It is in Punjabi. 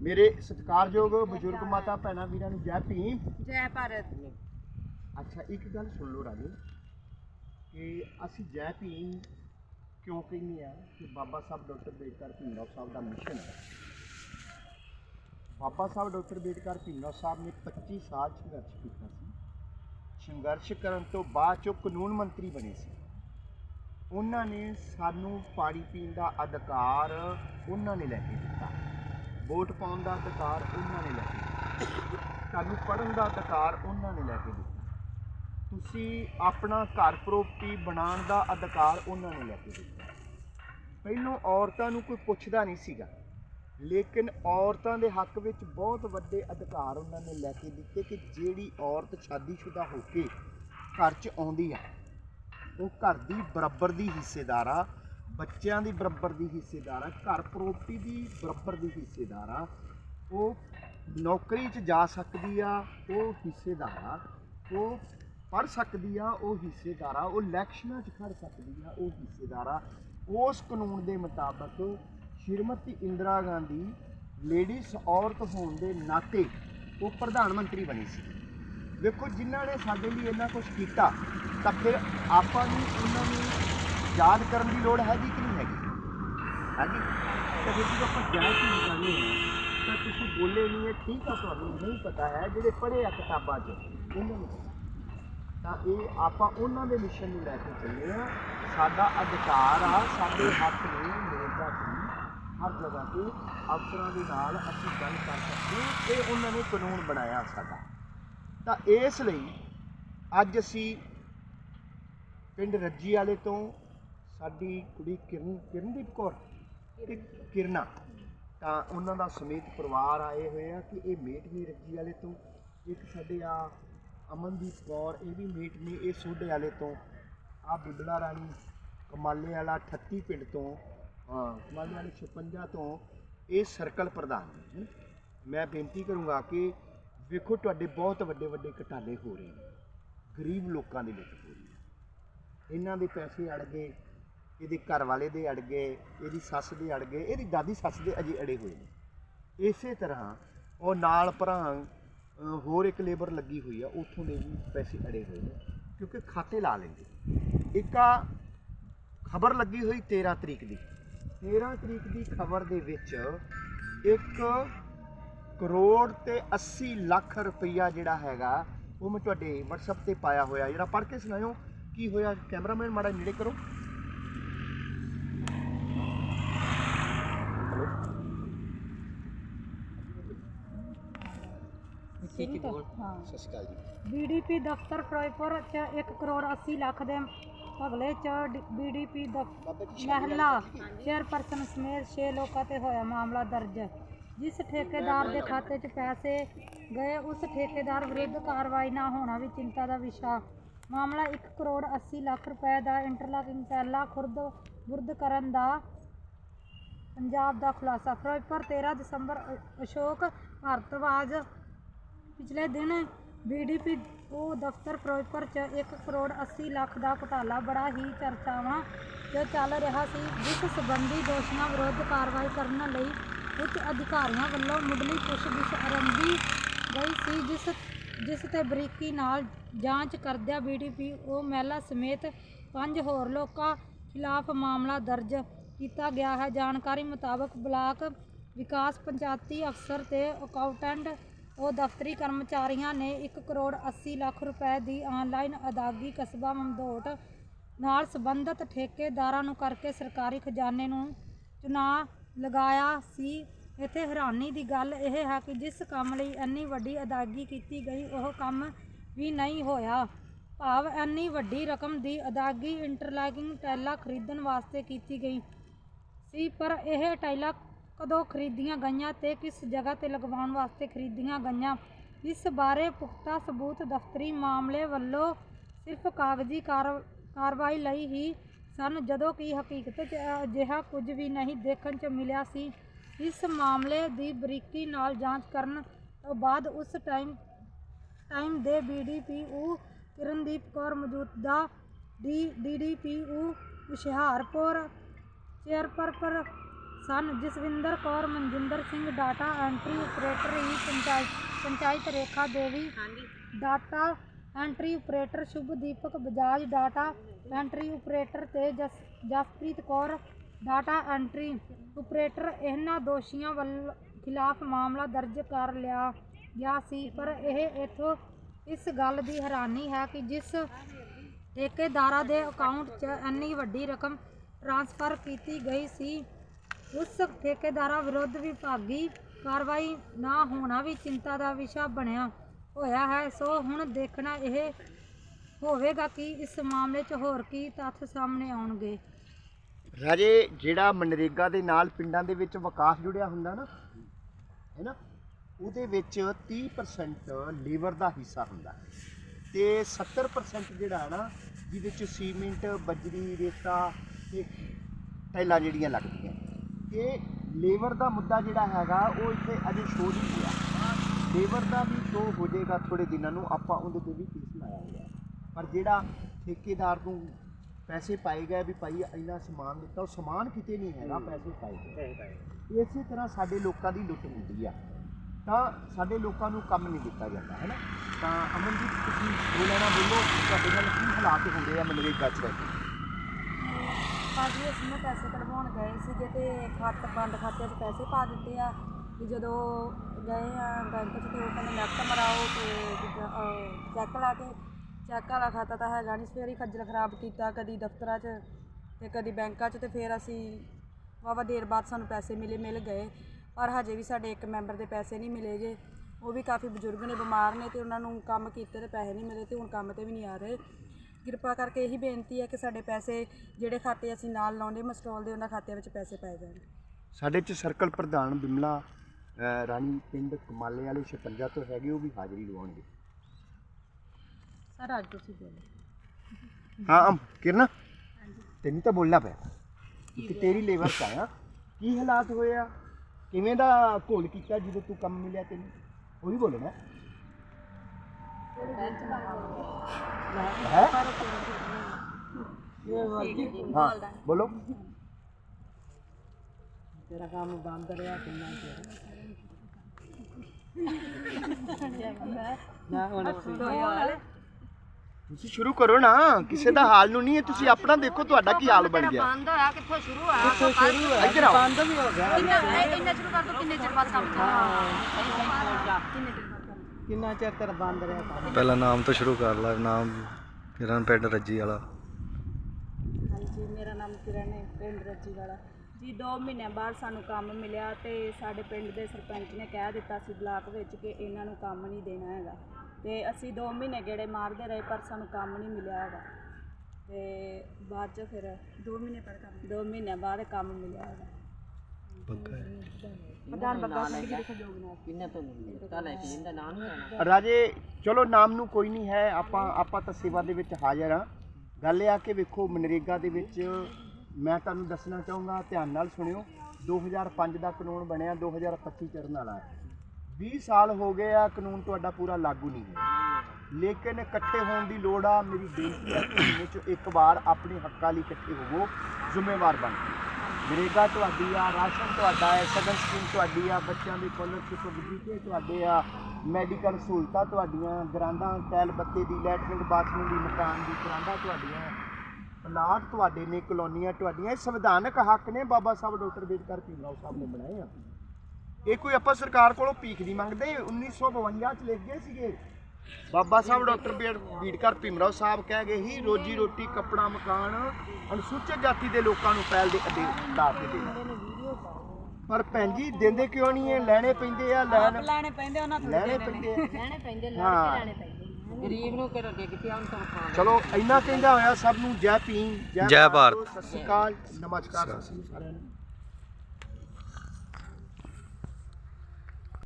ਮੇਰੇ ਸਤਿਕਾਰਯੋਗ ਬਜ਼ੁਰਗ ਮਾਤਾ ਭੈਣਾਂ ਵੀਰਾਂ ਨੂੰ ਜੈ ਭੀਮ ਜੈ ਭਾਰਤ ਅੱਛਾ ਇੱਕ ਗੱਲ ਸੁਣ ਲਓ ਰਾਜੇ ਕਿ ਅਸੀਂ ਜੈ ਭੀਮ ਕਿਉਂ ਕਹਿੰਦੇ ਆ ਕਿ ਬਾਬਾ ਸਾਹਿਬ ਡਾਕਟਰ ਬੇਦਕਰ ਭੀਮਰਾਓ ਸਾਹਿਬ ਦਾ ਮਿਸ਼ਨ ਹੈ ਬਾਬਾ ਸਾਹਿਬ ਡਾਕਟਰ ਬੇਦਕਰ ਭੀਮਰਾਓ ਸਾਹਿਬ ਨੇ 25 ਸਾਲ ਸੰਘਰਸ਼ ਕੀਤਾ ਸੀ ਸੰਘਰਸ਼ ਕਰਨ ਤੋਂ ਬਾਅਦ ਚੋਂ ਕਾਨੂੰਨ ਮੰਤਰੀ ਬਣੇ ਸੀ ਉਹਨਾਂ ਨੇ ਸਾਨੂੰ ਪਾਣੀ ਪੀਣ ਦਾ ਅਧਿਕਾਰ ਉਹਨਾਂ ਨੇ ਲੈ ਕੇ ਦਿੱਤਾ। ਵੋਟ ਪਾਉਣ ਦਾ ਅਧਿਕਾਰ ਉਹਨਾਂ ਨੇ ਲੈ ਕੇ ਦਿੱਤਾ। ਸਾਨੂੰ ਪੜ੍ਹਨ ਦਾ ਅਧਿਕਾਰ ਉਹਨਾਂ ਨੇ ਲੈ ਕੇ ਦਿੱਤਾ। ਤੁਸੀਂ ਆਪਣਾ ਘਰ ਪ੍ਰੋਪਰਟੀ ਬਣਾਉਣ ਦਾ ਅਧਿਕਾਰ ਉਹਨਾਂ ਨੇ ਲੈ ਕੇ ਦਿੱਤਾ। ਪਹਿਲੋਂ ਔਰਤਾਂ ਨੂੰ ਕੋਈ ਪੁੱਛਦਾ ਨਹੀਂ ਸੀਗਾ, ਲੇਕਿਨ ਔਰਤਾਂ ਦੇ ਹੱਕ ਵਿੱਚ ਬਹੁਤ ਵੱਡੇ ਅਧਿਕਾਰ ਉਹਨਾਂ ਨੇ ਲੈ ਕੇ ਦਿੱਤੇ ਕਿ ਜਿਹੜੀ ਔਰਤ ਸ਼ਾਦੀशुदा ਹੋ ਕੇ ਘਰ 'ਚ ਆਉਂਦੀ ਆ ਉਹ ਘਰ ਦੀ ਬਰਾਬਰ ਦੀ ਹਿੱਸੇਦਾਰ ਆ, ਬੱਚਿਆਂ ਦੀ ਬਰਾਬਰ ਦੀ ਹਿੱਸੇਦਾਰ ਆ, ਘਰ ਪ੍ਰੋਪਰਟੀ ਦੀ ਬਰਾਬਰ ਦੀ ਹਿੱਸੇਦਾਰ ਆ। ਉਹ ਨੌਕਰੀ 'ਚ ਜਾ ਸਕਦੀ ਆ, ਉਹ ਹਿੱਸੇਦਾਰ ਆ। ਉਹ ਪੜ ਸਕਦੀ ਆ, ਉਹ ਹਿੱਸੇਦਾਰ ਆ। ਉਹ ਇਲੈਕਸ਼ਨਾਂ 'ਚ ਖੜ ਸਕਦੀ ਆ, ਉਹ ਹਿੱਸੇਦਾਰ ਆ। ਉਸ ਕਾਨੂੰਨ ਦੇ ਮੁਤਾਬਕ ਸ਼੍ਰੀਮਤੀ ਇੰਦਰਾ ਗਾਂਧੀ ਲੇਡੀਜ਼ ਔਰਤ ਹੋਣ ਦੇ ਨਾਤੇ ਉਹ ਪ੍ਰਧਾਨ ਮੰਤਰੀ ਬਣੀ ਸੀ। ਵੇਖੋ, ਜਿਨ੍ਹਾਂ ਨੇ ਸਾਡੇ ਲਈ ਇੰਨਾ ਕੁਝ ਕੀਤਾ ਤਾਂ ਫਿਰ ਆਪਾਂ ਨੂੰ ਉਹਨਾਂ ਨੂੰ ਯਾਦ ਕਰਨ ਦੀ ਲੋੜ ਹੈਗੀ ਕਿ ਨਹੀਂ ਹੈਗੀ? ਹੈਗੀ? ਤਾਂ ਫਿਰ ਜਦੋਂ ਆਪਾਂ ਜਾਇ ਕੀ ਜਾਂਦੇ ਹਾਂ, ਤਾਂ ਤੁਸੀਂ ਬੋਲੇ ਨਹੀਂ ਹੈ, ਠੀਕ ਆ, ਤੁਹਾਨੂੰ ਨਹੀਂ ਪਤਾ ਹੈ, ਜਿਹੜੇ ਪੜ੍ਹੇ ਆ ਕਿਤਾਬਾਂ 'ਚ, ਉਹਨਾਂ ਨੂੰ ਤਾਂ ਇਹ ਆਪਾਂ ਉਹਨਾਂ ਦੇ ਮਿਸ਼ਨ ਨੂੰ ਲੈ ਕੇ ਚੱਲੇ ਆ ਸਾਡਾ ਅਧਿਕਾਰ ਆ, ਸਾਡੇ ਹੱਥ ਨੇ ਮਿਲਦਾ ਸੀ ਹਰ ਜਗ੍ਹਾ ਤੇ ਅਫਸਰਾਂ ਦੇ ਨਾਲ ਅਸੀਂ ਗੱਲ ਕਰ ਸਕਦੇ ਇਹ ਉਹਨਾਂ ਨੇ ਕਾਨੂੰਨ ਬਣਾਇਆ ਸਾਡਾ। ਤਾਂ ਇਸ ਲਈ ਅੱਜ ਅਸੀਂ ਪਿੰਡ ਰੱਜੀ ਵਾਲੇ ਤੋਂ ਸਾਡੀ ਕੁੜੀ ਕਿਰਨ, ਕਿਰਨਦੀਪ ਕੌਰ ਤੇ ਕਿਰਨਾ। ਤਾਂ ਉਹਨਾਂ ਦਾ ਸਮੇਤ ਪਰਿਵਾਰ ਆਏ ਹੋਏ ਆ ਕਿ ਇਹ ਮੇਟ ਵੀ ਰੱਜੀ ਵਾਲੇ ਤੋਂ, ਇੱਕ ਸਾਡੇ ਆ ਅਮਨਦੀਪ ਕੌਰ, ਇਹ ਵੀ ਮੇਟ ਨੇ, ਇਹ ਸੋਢੇ ਵਾਲੇ ਤੋਂ। ਆ ਬਿਬਲਾ ਰਾਣੀ ਕਮਾਲੇ ਵਾਲਾ 38 ਪਿੰਡ ਤੋਂ, ਹਾਂ, ਕਮਾਲੇ ਵਾਲੇ 56 ਤੋਂ ਇਹ ਸਰਕਲ ਪ੍ਰਧਾਨ ਨੇ ਮੈਂ ਬੇਨਤੀ ਕਰੂੰਗਾ ਕਿ ਵੇਖੋ, ਤੁਹਾਡੇ ਬਹੁਤ ਵੱਡੇ ਵੱਡੇ ਘਟਾਲੇ ਹੋ ਰਹੇ ਨੇ। ਗਰੀਬ ਲੋਕਾਂ ਦੇ ਵਿੱਚ ਹੋ ਰਹੇ ਇਹਨਾਂ ਦੇ ਪੈਸੇ ਅੜ ਗਏ, ਇਹਦੇ ਘਰ ਵਾਲੇ ਦੇ ਅੜ ਗਏ, ਇਹਦੀ ਸੱਸ ਦੇ ਅੜ ਗਏ, ਇਹਦੀ ਦਾਦੀ ਸੱਸ ਦੇ ਅਜੇ ਅੜੇ ਹੋਏ ਨੇ। ਇਸੇ ਤਰ੍ਹਾਂ ਉਹ ਨਾਲ ਭਰਾ ਹੋਰ ਇੱਕ ਲੇਬਰ ਲੱਗੀ ਹੋਈ ਆ, ਉੱਥੋਂ ਦੇ ਵੀ ਪੈਸੇ ਅੜੇ ਹੋਏ ਨੇ, ਕਿਉਂਕਿ ਖਾਤੇ ਲਾ ਲੈਂਦੇ ਇੱਕ ਆ ਖਬਰ ਲੱਗੀ ਹੋਈ 13 ਤਰੀਕ ਦੀ। 13 ਤਰੀਕ ਦੀ ਖਬਰ ਦੇ ਵਿੱਚ ਇੱਕ ਕਰੋੜ ਤੇ 80 ਲੱਖ ਰੁਪਈਆ ਜਿਹੜਾ ਹੈਗਾ, ਉਹ ਮੈਂ ਤੁਹਾਡੇ WhatsApp ਤੇ ਪਾਇਆ ਹੋਇਆ, ਜਿਹੜਾ ਪੜ੍ਹ ਕੇ ਸੁਣਾਇਓ। ਕੀ ਹੋਇਆ? ਕੈਮਰਾਮੈਨ ਮਾੜਾ ਨੇੜੇ ਕਰੋ। ਹੈਲੋ ਕੀ ਬੋਲ ਹਾਂ ਸਤਿ ਸ਼੍ਰੀ ਅਕਾਲ ਜੀ। ਬੀਡੀਪੀ ਦਫ਼ਤਰ ਫਿਰੋਜ਼ਪੁਰ ਚ 1 ਕਰੋੜ 80 ਲੱਖ ਦੇ ਭਗਲੇ ਚ ਬੀਡੀਪੀ ਬਾਬਾ ਜੀ ਸ਼ਾਮਿਲ ਮਹਿਲਾ ਚੇਅਰਪਰਸਨ ਸਮੇਤ 6 ਲੋਕਾਂ ਤੇ ਹੋਇਆ ਮਾਮਲਾ ਦਰਜ। ਜਿਸ ਠੇਕੇਦਾਰ ਦੇ ਖਾਤੇ 'ਚ ਪੈਸੇ ਗਏ ਉਸ ਠੇਕੇਦਾਰ ਵਿਰੁੱਧ ਕਾਰਵਾਈ ਨਾ ਹੋਣਾ ਵੀ ਚਿੰਤਾ ਦਾ ਵਿਸ਼ਾ ਮਾਮਲਾ 1 ਕਰੋੜ 80 ਲੱਖ ਰੁਪਏ ਦਾ ਇੰਟਰਲਾਕਿੰਗ ਟੈਲਾ ਖੁਰਦ ਬੁਰਦ ਕਰਨ ਦਾ ਪੰਜਾਬ ਦਾ ਖੁਲਾਸਾ। ਫਿਰੋਜ਼ਪੁਰ 13 ਦਸੰਬਰ, ਅ- ਅਸ਼ੋਕ ਭਾਰਤਵਾਜ ਪਿਛਲੇ ਦਿਨ ਬੀਡੀਪੀ ਉਹ ਦਫ਼ਤਰ ਫਿਰੋਜ਼ਪੁਰ ਚ 1 ਕਰੋੜ 80 ਲੱਖ ਦਾ ਘੁਟਾਲਾ। ਬੜਾ ਹੀ ਚਰਚਾਵਾਂ 'ਚ ਚੱਲ ਰਿਹਾ ਸੀ। ਜਿਸ ਸੰਬੰਧੀ ਦੋਸ਼ੀਆਂ ਵਿਰੁੱਧ ਕਾਰਵਾਈ ਕਰਨ ਲਈ ਉੱਚ ਅਧਿਕਾਰੀਆਂ ਵੱਲੋਂ ਮੁੱਢਲੀ ਪੁੱਛਗਿੱਛ ਆਰੰਭੀ ਗਈ ਸੀ, ਜਿਸ ਜਿਸ ਤੇ ਬਰੀਕੀ ਨਾਲ ਜਾਂਚ ਕਰਦਿਆਂ ਬੀਡੀਪੀ ਉਹ ਮਹਿਲਾ ਸਮੇਤ ਪੰਜ ਹੋਰ ਲੋਕਾਂ ਖਿਲਾਫ ਮਾਮਲਾ ਦਰਜ ਕੀਤਾ ਗਿਆ ਹੈ। ਜਾਣਕਾਰੀ ਮੁਤਾਬਕ ਬਲਾਕ ਵਿਕਾਸ ਪੰਚਾਇਤੀ ਅਫਸਰ ਤੇ ਅਕਾਊਂਟੈਂਟ ਉਹ ਦਫ਼ਤਰੀ ਕਰਮਚਾਰੀਆਂ ਨੇ 1 ਕਰੋੜ 80 ਲੱਖ ਰੁਪਏ ਦੀ ਆਨਲਾਈਨ ਅਦਾਇਗੀ ਕਸਬਾ ਮਮਦੋਟ ਨਾਲ ਸੰਬੰਧਿਤ ਠੇਕੇਦਾਰਾਂ ਨੂੰ ਕਰਕੇ ਸਰਕਾਰੀ ਖਜ਼ਾਨੇ ਨੂੰ ਚੁਣਾ ਲਗਾਇਆ ਸੀ। ਇੱਥੇ ਹੈਰਾਨੀ ਦੀ ਗੱਲ ਇਹ ਹੈ ਕਿ ਜਿਸ ਕੰਮ ਲਈ ਇੰਨੀ ਵੱਡੀ ਅਦਾਇਗੀ ਕੀਤੀ ਗਈ, ਉਹ ਕੰਮ ਵੀ ਨਹੀਂ ਹੋਇਆ। ਭਾਵ ਇੰਨੀ ਵੱਡੀ ਰਕਮ ਦੀ ਅਦਾਇਗੀ ਇੰਟਰਲਾਕਿੰਗ ਟਾਈਲਾਂ ਖਰੀਦਣ ਵਾਸਤੇ ਕੀਤੀ ਗਈ ਸੀ, ਪਰ ਇਹ ਟਾਈਲਾਂ ਕਦੋਂ ਖਰੀਦੀਆਂ ਗਈਆਂ ਤੇ ਕਿਸ ਜਗ੍ਹਾ ਤੇ ਲਗਵਾਉਣ ਵਾਸਤੇ ਖਰੀਦੀਆਂ ਗਈਆਂ? ਇਸ ਬਾਰੇ ਪੁਖਤਾ ਸਬੂਤ ਦਫ਼ਤਰੀ ਮਾਮਲੇ ਵੱਲੋਂ ਸਿਰਫ ਕਾਗਜ਼ੀ ਕਾਰ- ਕਾਰਵਾਈ ਲਈ ਹੀ ਸਨ, ਜਦੋਂ ਕਿ ਹਕੀਕਤ 'ਚ ਅਜਿਹਾ ਕੁਝ ਵੀ ਨਹੀਂ ਦੇਖਣ 'ਚ ਮਿਲਿਆ ਸੀ। ਇਸ ਮਾਮਲੇ ਦੀ ਬਰੀਕੀ ਨਾਲ ਜਾਂਚ ਕਰਨ ਤੋਂ ਬਾਅਦ ਉਸ ਟਾਈਮ ਟਾਈਮ ਦੇ ਬੀਡੀਪੀਓ ਕਿਰਨਦੀਪ ਕੌਰ ਮੌਜੂਦਾ ਡੀ ਡੀਡੀਪੀਓ ਹੁਸ਼ਿਆਰਪੁਰ ਚੇਅਰਪਰਸਨ ਸਨ Jaswinder Kaur Manjinder Singh data entry operator ਹੀ ਪੰਚਾਇਤ ਪੰਚਾਇਤ ਰੇਖਾ ਦੇਵੀ ਹਾਂਜੀ। Data entry operator Shubh Deepak Bajaj data entry operator ਤੇ Jas Jaspreet Kaur data entry operator ਇਹਨਾਂ ਦੋਸ਼ੀਆਂ ਵੱਲ ਖਿਲਾਫ ਮਾਮਲਾ ਦਰਜ ਕਰ ਲਿਆ ਗਿਆ ਸੀ, ਪਰ ਇਹ ਇਥੋਂ ਇਸ ਗੱਲ ਦੀ ਹੈਰਾਨੀ ਹੈ ਕਿ ਜਿਸ ਠੇਕੇਦਾਰਾਂ ਦੇ ਅਕਾਊਂਟ 'ਚ ਇੰਨੀ ਵੱਡੀ ਰਕਮ ਟ੍ਰਾਂਸਫਰ ਕੀਤੀ ਗਈ ਸੀ, ਉਸ ਠੇਕੇਦਾਰਾਂ ਵਿਰੁੱਧ ਵਿਭਾਗੀ ਕਾਰਵਾਈ ਨਾ ਹੋਣਾ ਵੀ ਚਿੰਤਾ ਦਾ ਵਿਸ਼ਾ ਬਣਿਆ ਹੋਇਆ ਹੈ। ਸੋ ਹੁਣ ਦੇਖਣਾ ਇਹ ਹੋਵੇਗਾ ਕਿ ਇਸ ਮਾਮਲੇ 'ਚ ਹੋਰ ਕੀ ਤੱਥ ਸਾਹਮਣੇ ਆਉਣਗੇ। ਰਾਜੇ, ਜਿਹੜਾ ਮਨਰੇਗਾ ਦੇ ਨਾਲ ਪਿੰਡਾਂ ਦੇ ਵਿੱਚ ਵਿਕਾਸ ਜੁੜਿਆ ਹੁੰਦਾ ਨਾ, ਹੈ ਨਾ, ਉਹਦੇ ਵਿੱਚ 30% ਲੇਬਰ ਦਾ ਹਿੱਸਾ ਹੁੰਦਾ ਹੈ। ਤੇ 70% ਜਿਹੜਾ ਹੈ ਨਾ, ਜਿਹਦੇ ਚ ਸੀਮੈਂਟ, ਬਜਰੀ, ਰੇਤਾ ਤੇ ਟੈਲਾਂ ਜਿਹੜੀਆਂ ਲੱਗਦੀਆਂ ਇਹ ਲੇਬਰ ਦਾ ਮੁੱਦਾ ਜਿਹੜਾ ਹੈਗਾ, ਉਹ ਇੱਥੇ ਅਜੇ ਸ਼ੋਅ ਨਹੀਂ ਹੋਇਆ। ਲੇਬਰ ਦਾ ਵੀ ਸ਼ੋਅ ਹੋ ਜਾਏਗਾ ਥੋੜੇ ਦਿਨਾਂ ਨੂੰ, ਆਪਾਂ ਉਹਦੇ ਤੇ ਵੀ ਕੇਸ ਲਾਇਆ ਹੋਇਆ। ਪਰ ਜਿਹੜਾ ਠੇਕੇਦਾਰ ਨੂੰ ਪੈਸੇ ਪਾਏ ਗਏ ਵੀ ਭਾਈ ਇੰਨਾ ਸਮਾਨ ਦਿੱਤਾ ਉਹ ਸਮਾਨ ਕਿਤੇ ਨਹੀਂ ਹੈਗਾ ਪੈਸੇ ਪਾਏ ਗਏ। ਇਸੇ ਤਰ੍ਹਾਂ ਸਾਡੇ ਲੋਕਾਂ ਦੀ ਲੁੱਟ ਹੁੰਦੀ ਆ। ਤਾਂ ਸਾਡੇ ਲੋਕਾਂ ਨੂੰ ਕੰਮ ਨਹੀਂ ਦਿੱਤਾ ਜਾਂਦਾ ਹੈ ਨਾ? ਤਾਂ ਅਮਨਜੀਤ ਤੁਸੀਂ ਦੋ ਲੈਣਾ ਬੋਲੋ ਤੁਹਾਡੇ ਨਾਲ ਕੀ ਹਾਲਾਤ ਹੁੰਦੇ ਆ ਮਨਰੇਗਾ 'ਚ ਰਹਿ ਕੇ ਭਾਜੀ ਅਸੀਂ ਨਾ ਪੈਸੇ ਕਢਵਾਉਣ ਗਏ ਸੀਗੇ ਤੇ ਖਾਤ ਬੰਦ ਖਾਤਿਆਂ 'ਚ ਪੈਸੇ ਪਾ ਦਿੱਤੇ ਆ। ਤੇ ਜਦੋਂ ਗਏ ਆ ਬੈਂਕ 'ਚ ਤੇ ਉਹ ਕਹਿੰਦੇ ਨੈਕਟ ਮਰਾਓ ਤੇ ਚੈੱਕ ਲਾ ਕੇ ਚੈੱਕ ਵਾਲਾ ਖਾਤਾ ਤਾਂ ਹੈਗਾ ਨਹੀਂ ਸਵੇਰ ਹੀ ਖੱਜਲ ਖਰਾਬ ਕੀਤਾ ਕਦੀ ਦਫ਼ਤਰਾਂ 'ਚ ਤੇ ਕਦੀ ਬੈਂਕਾਂ 'ਚ ਤੇ ਫਿਰ ਅਸੀਂ ਵਾਵਾ ਦੇਰ ਬਾਅਦ ਸਾਨੂੰ ਪੈਸੇ ਮਿਲੇ ਮਿਲ ਗਏ। ਪਰ ਹਜੇ ਵੀ ਸਾਡੇ ਇੱਕ ਮੈਂਬਰ ਦੇ ਪੈਸੇ ਨਹੀਂ ਮਿਲੇ ਜੇ। ਉਹ ਵੀ ਕਾਫੀ ਬਜ਼ੁਰਗ ਨੇ ਬਿਮਾਰ ਨੇ ਤੇ ਉਹਨਾਂ ਨੂੰ ਕੰਮ ਕੀਤੇ ਤੇ ਪੈਸੇ ਨਹੀਂ ਮਿਲੇ ਤੇ ਹੁਣ ਕੰਮ ਤੇ ਵੀ ਨਹੀਂ ਆ ਰਹੇ। ਕਿਰਪਾ ਕਰਕੇ ਇਹੀ ਬੇਨਤੀ ਹੈ ਕਿ ਸਾਡੇ ਪੈਸੇ ਜਿਹੜੇ ਖਾਤੇ ਅਸੀਂ ਨਾਲ ਲਾਉਂਦੇ ਮਸਟੋਲ ਦੇ ਉਹਨਾਂ ਖਾਤਿਆਂ ਵਿੱਚ ਪੈਸੇ ਪਾਏ ਜਾਣ। ਸਾਡੇ 'ਚ ਸਰਕਲ ਪ੍ਰਧਾਨ ਬਿਮਲਾ ਅਹ, ਰਾਣੀ ਪਿੰਡ ਕਮਾਲੇ ਵਾਲੇ 56 ਤੋਂ ਹੈਗੇ ਉਹ ਵੀ ਹਾਜ਼ਰੀ ਲਵਾਉਣਗੇ। ਸਰ ਅੱਜ ਤੁਸੀਂ ਬੋਲੋ ਹਾਂ ਅਮ, ਕਿਰਨ ਤੈਨੂੰ ਤਾਂ ਬੋਲਣਾ ਪਿਆ ਕਿ ਤੇਰੀ ਲੇਬਰ 'ਚ ਆਇਆ ਕੀ ਹਾਲਾਤ ਹੋਏ ਆ ਕਿਵੇਂ ਦਾ ਘੋਲ ਕੀਤਾ ਜਦੋਂ ਤੂੰ ਕੰਮ ਮਿਲਿਆ ਤੈਨੂੰ ਉਹ ਵੀ ਬੋਲਣਾ ਹੈ ਹਾਂ ਬੋਲੋ ਤੇਰਾ ਕੰਮ ਬੰਦ ਰਿਹਾ ਕਿੰਨਾ ਚਿਰ ਨਾ ਹੁਣ ਤੁਸੀਂ ਸ਼ੁਰੂ ਕਰੋ ਨਾ ਕਿਸੇ ਦਾ ਹਾਲ ਨੂੰ ਨਹੀਂ ਹੈ ਤੁਸੀਂ ਆਪਣਾ ਦੇਖੋ ਤੁਹਾਡਾ ਕੀ ਹਾਲ ਬਣ ਗਿਆ। ਬੰਦ ਹੋਇਆ ਕਿੱਥੋਂ ਸ਼ੁਰੂ ਹੋਇਆ? ਕਿੱਥੋਂ ਸ਼ੁਰੂ ਹੋਇਆ? ਇੱਧਰ ਆਓ। ਬੰਦ ਵੀ ਹੋ ਗਿਆ। ਕਿੰਨਾ ਇਹ ਇੰਨਾ ਸ਼ੁਰੂ ਕਰ ਦੋ ਕਿੰਨੇ ਚਿਰ ਬਾਅਦ ਕੰਮ ਚੱਲਣਾ ਸਹੀ ਸਹੀ ਬੋਲ ਜਾ ਕਿੰਨੇ ਚਿਰ ਬਾਅਦ ਕੰਮ ਕਿੰਨਾ ਚਿਰ ਤੇਰਾ ਬੰਦ ਰਿਹਾ ਕੰਮ? ਪਹਿਲਾਂ ਨਾਮ ਤੋਂ ਸ਼ੁਰੂ ਕਰ ਲਾ ਨਾਮ ਕਿਰਨ ਪਿੰਡ ਰੱਜੀ ਵਾਲਾ। ਹਾਂਜੀ ਮੇਰਾ ਨਾਮ ਕਿਰਨ ਹੈ ਪਿੰਡ ਰੱਜੀ ਵਾਲਾ। ਜੀ 2 ਮਹੀਨਿਆਂ ਬਾਅਦ ਸਾਨੂੰ ਕੰਮ ਮਿਲਿਆ ਤੇ ਸਾਡੇ ਪਿੰਡ ਦੇ ਸਰਪੰਚ ਨੇ ਕਹਿ ਦਿੱਤਾ ਸੀ ਬਲਾਕ ਵਿੱਚ ਕਿ ਇਹਨਾਂ ਨੂੰ ਕੰਮ ਨਹੀਂ ਦੇਣਾ ਹੈਗਾ। ਤੇ ਅਸੀਂ 2 ਮਹੀਨੇ ਗੇੜੇ ਮਾਰਦੇ ਰਹੇ ਪਰ ਸਾਨੂੰ ਕੰਮ ਨਹੀਂ ਮਿਲਿਆ ਹੈਗਾ। ਤੇ ਬਾਅਦ ਚ ਫਿਰ 2 ਮਹੀਨੇ ਪਰ ਕੰਮ 2 ਮਹੀਨਿਆਂ ਬਾਅਦ ਕੰਮ ਮਿਲਿਆ ਹੈਗਾ। ਪੱਕਾ ਹੈ। ਪ੍ਰਧਾਨ ਬੱਗਾ ਸਿੰਘ ਜੀ ਦੇ ਸਹਿਯੋਗ ਨਾਲ? ਕਿੰਨੇ ਤੋਂ ਪਤਾ ਲੈ ਕੇ ਇਹਦਾ ਨਾਮ ਨਹੀਂ ਆਣਾ ਰਾਜੇ ਚਲੋ ਨਾਮ ਨੂੰ ਕੋਈ ਨਹੀਂ ਹੈ ਆਪਾਂ ਆਪਾਂ ਤਾਂ ਸੇਵਾ ਦੇ ਵਿੱਚ ਹਾਜ਼ਰ ਆ ਗੱਲ ਇਹ ਆ ਕਿ ਵੇਖੋ ਮਨਰੇਗਾ ਦੇ ਵਿੱਚ ਮੈਂ ਤੁਹਾਨੂੰ ਦੱਸਣਾ ਚਾਹੂੰਗਾ ਧਿਆਨ ਨਾਲ ਸੁਣਿਓ। 2005 ਦਾ ਕਾਨੂੰਨ ਬਣਿਆ 2025 ਚੜਨ ਵਾਲਾ ਹੈ। 20 ਸਾਲ ਹੋ ਗਏ ਆ, ਕਾਨੂੰਨ ਤੁਹਾਡਾ ਪੂਰਾ ਲਾਗੂ ਨਹੀਂ ਹੋਇਆ। ਲੇਕਿਨ ਇਕੱਠੇ ਹੋਣ ਦੀ ਲੋੜ ਆ, ਮੇਰੀ ਬੇਨਤੀ ਹੈ ਕਿ ਮਹੀਨੇ 'ਚ ਇੱਕ ਵਾਰ ਆਪਣੇ ਹੱਕਾਂ ਲਈ ਇਕੱਠੇ ਹੋਵੋ, ਜ਼ਿੰਮੇਵਾਰ ਬਣ ਕੇ। ਨਰੇਗਾ ਤੁਹਾਡੀ ਆ, ਰਾਸ਼ਨ ਤੁਹਾਡਾ ਹੈ, ਸਗਨ ਸਕੀਮ ਤੁਹਾਡੀ ਆ, ਬੱਚਿਆਂ ਦੀ ਸਕਾਲਰਸ਼ਿਪ ਵਜੀਫੇ ਤੁਹਾਡੇ ਆ, ਮੈਡੀਕਲ ਸਹੂਲਤਾਂ ਤੁਹਾਡੀਆਂ, ਗਰਾਂਡਾਂ, ਟੈਲ ਬੱਤੇ ਦੀ ਲੈਟਰਿੰਗ ਬਾਥਰੂਮ ਦੀ, ਮਕਾਨ ਦੀ, ਗਰਾਂਡਾਂ ਤੁਹਾਡੀਆਂ, ਪਲਾਟ ਤੁਹਾਡੇ ਨੇ, ਕਲੋਨੀਆਂ ਤੁਹਾਡੀਆਂ, ਇਹ ਸੰਵਿਧਾਨਕ ਹੱਕ ਨੇ, ਬਾਬਾ ਸਾਹਿਬ, ਡਾਕਟਰ ਅੰਬੇਡਕਰ ਭੀਮਰਾਓ ਸਾਹਿਬ ਨੇ ਬਣਾਏ ਆ। ਇਹ ਕੋਈ ਆਪਾਂ ਸਰਕਾਰ ਕੋਲੋਂ ਭੀਖ ਨਹੀਂ ਮੰਗਦੇ 1952 ਚ ਲਿਖ ਗਏ ਸੀਗੇ। ਬਾਬਾ ਸਾਹਿਬ ਡਾਕਟਰ ਅੰਬੇਡਕਰ ਭੀਮਰਾਓ ਸਾਹਿਬ ਕਹਿ ਗਏ ਹੀ ਰੋਜੀ ਰੋਟੀ ਕੱਪੜਾ ਮਕਾਨ ਅਨੁਸੂਚਿਤ ਜਾਤੀ ਦੇ ਲੋਕਾਂ ਨੂੰ ਪਹਿਲ ਦੇ ਅਧਿਕਾਰ ਤੇ ਦੇਣਾ ਪਰ ਭੈਣ ਜੀ ਦਿੰਦੇ ਕਿਉਂ ਨਹੀਂ ਇਹ? ਲੈਣੇ ਪੈਂਦੇ ਆ ਲੈਣ ਲੈਣੇ ਪੈਂਦੇ ਉਹਨਾਂ ਤੋਂ ਲੈਣੇ ਪੈਂਦੇ ਲੈਣੇ ਪੈਂਦੇ ਲੜ ਹਾਂ। ਕੇ ਲੈਣੇ ਪੈਂਦੇ। ਗਰੀਬ ਨੂੰ ਕਿਹੜਾ ਡਿੱਗ ਪਿਆ ਉਹਨੂੰ ਤਾਂ ਖਾਣ। ਚਲੋ ਇੰਨਾ ਕਹਿੰਦਾ ਹੋਇਆ ਸਭ ਨੂੰ ਜੈ ਭੀਮ ਜੈ ਭਾਰਤ। ਸਤਿ ਸ਼੍ਰੀ ਅਕਾਲ ਨਮਸਕਾਰ ਸਾਰਿਆਂ ਨੂੰ